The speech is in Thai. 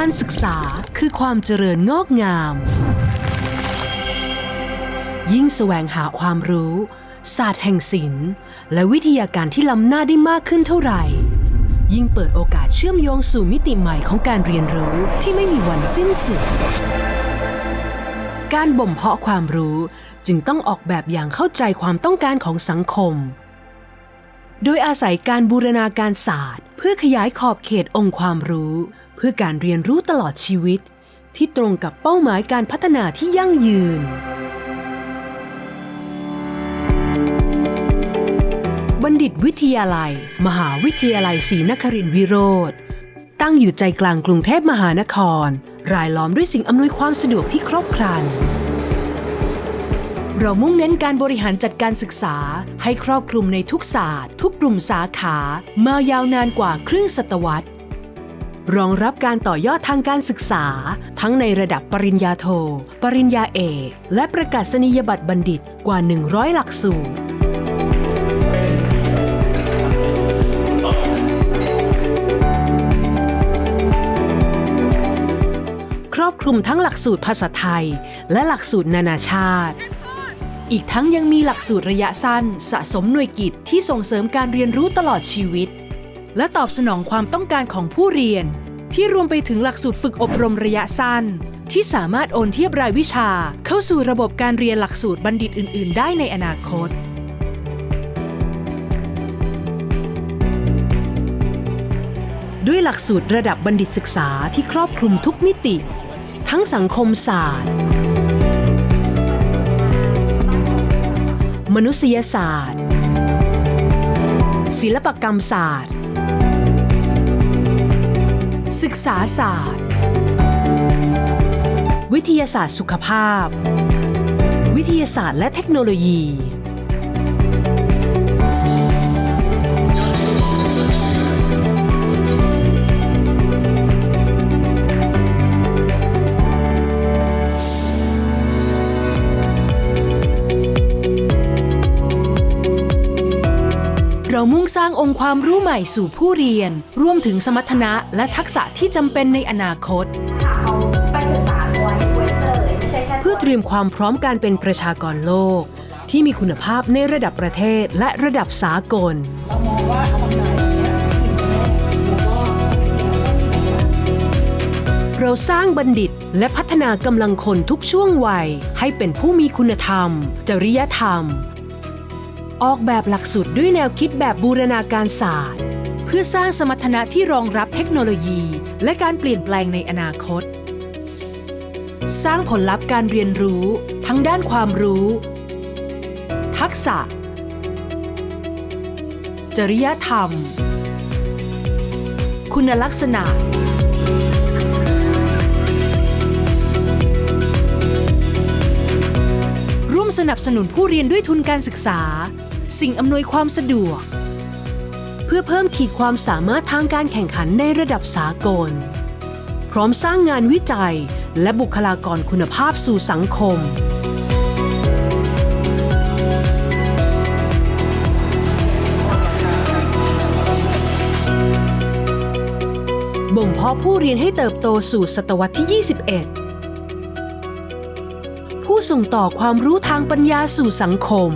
การศึกษาคือความเจริญงอกงาม ยิ่งแสวงหาความรู้ ศาสตร์แห่งศิลป์ และวิทยาการที่ล้ำหน้าได้มากขึ้นเท่าไหร่ ยิ่งเปิดโอกาสเชื่อมโยงสู่มิติใหม่ของการเรียนรู้ที่ไม่มีวันสิ้นสุด การบ่มเพาะความรู้จึงต้องออกแบบอย่างเข้าใจความต้องการของสังคม โดยอาศัยการบูรณาการศาสตร์ เพื่อขยายขอบเขตองค์ความรู้ เพื่อการเรียนรู้ตลอดชีวิต ที่ตรงกับเป้าหมายการพัฒนาที่ยั่งยืน บัณฑิตวิทยาลัย มหาวิทยาลัยศรีนครินทร์วิโรธตั้งอยู่ใจกลางกรุงเทพมหานคร รายล้อมด้วยสิ่งอำนวยความสะดวกที่ครบครัน เรามุ่งเน้นการบริหารจัดการศึกษา ให้ครอบคลุมในทุกศาสตร์ ทุกกลุ่มสาขา มายาวนานกว่าครึ่งศตวรรษ รองรับการต่อยอดทางการศึกษา ทั้งในระดับปริญญาโท ปริญญาเอก และประกาศนียบัตรบัณฑิตกว่า 100 หลักสูตรครอบคลุมทั้งหลักสูตรภาษาไทย และหลักสูตรนานาชาติ อีกทั้งยังมีหลักสูตรระยะสั้น สะสมหน่วยกิจที่ส่งเสริมการเรียนรู้ตลอดชีวิต และตอบสนองความต้องการของผู้เรียน ที่รวมไปถึงหลักสูตรฝึกอบรมระยะสั้น ที่สามารถโอนเทียบรายวิชาเข้าสู่ระบบการเรียนหลักสูตรบัณฑิตอื่น ๆ ได้ในอนาคตด้วยหลักสูตรระดับบัณฑิตศึกษาที่ครอบคลุมทุกมิติ ทั้งสังคมศาสตร์ มนุษยศาสตร์ ศิลปกรรมศาสตร์ ศึกษาศาสตร์ วิทยาศาสตร์สุขภาพ วิทยาศาสตร์และเทคโนโลยี มุ่งสร้างองค์ความรู้ใหม่สู่ผู้เรียน รวมถึงสมรรถนะและทักษะที่จำเป็นในอนาคต เพื่อเตรียมความพร้อมการเป็นประชากรโลก ที่มีคุณภาพในระดับประเทศและระดับสากล เราสร้างบัณฑิตและพัฒนากำลังคนทุกช่วงวัย ให้เป็นผู้มีคุณธรรม จริยธรรม ออกแบบหลักสูตรด้วยแนวคิดแบบบูรณาการศาสตร์ เพื่อสร้างสมรรถนะที่รองรับเทคโนโลยี และการเปลี่ยนแปลงในอนาคต สร้างผลลัพธ์การเรียนรู้ ทั้งด้านความรู้ ทักษะ จริยธรรม คุณลักษณะ สนับสนุนผู้เรียนด้วยทุนการศึกษา สิ่งอำนวยความสะดวก เพื่อเพิ่มขีดความสามารถทางการแข่งขันในระดับสากล พร้อมสร้างงานวิจัย และบุคลากรคุณภาพสู่สังคมบ่มเพาะผู้เรียนให้เติบโตสู่ศตวรรษที่ 21 ผู้ส่งต่อความรู้ทางปัญญาสู่สังคม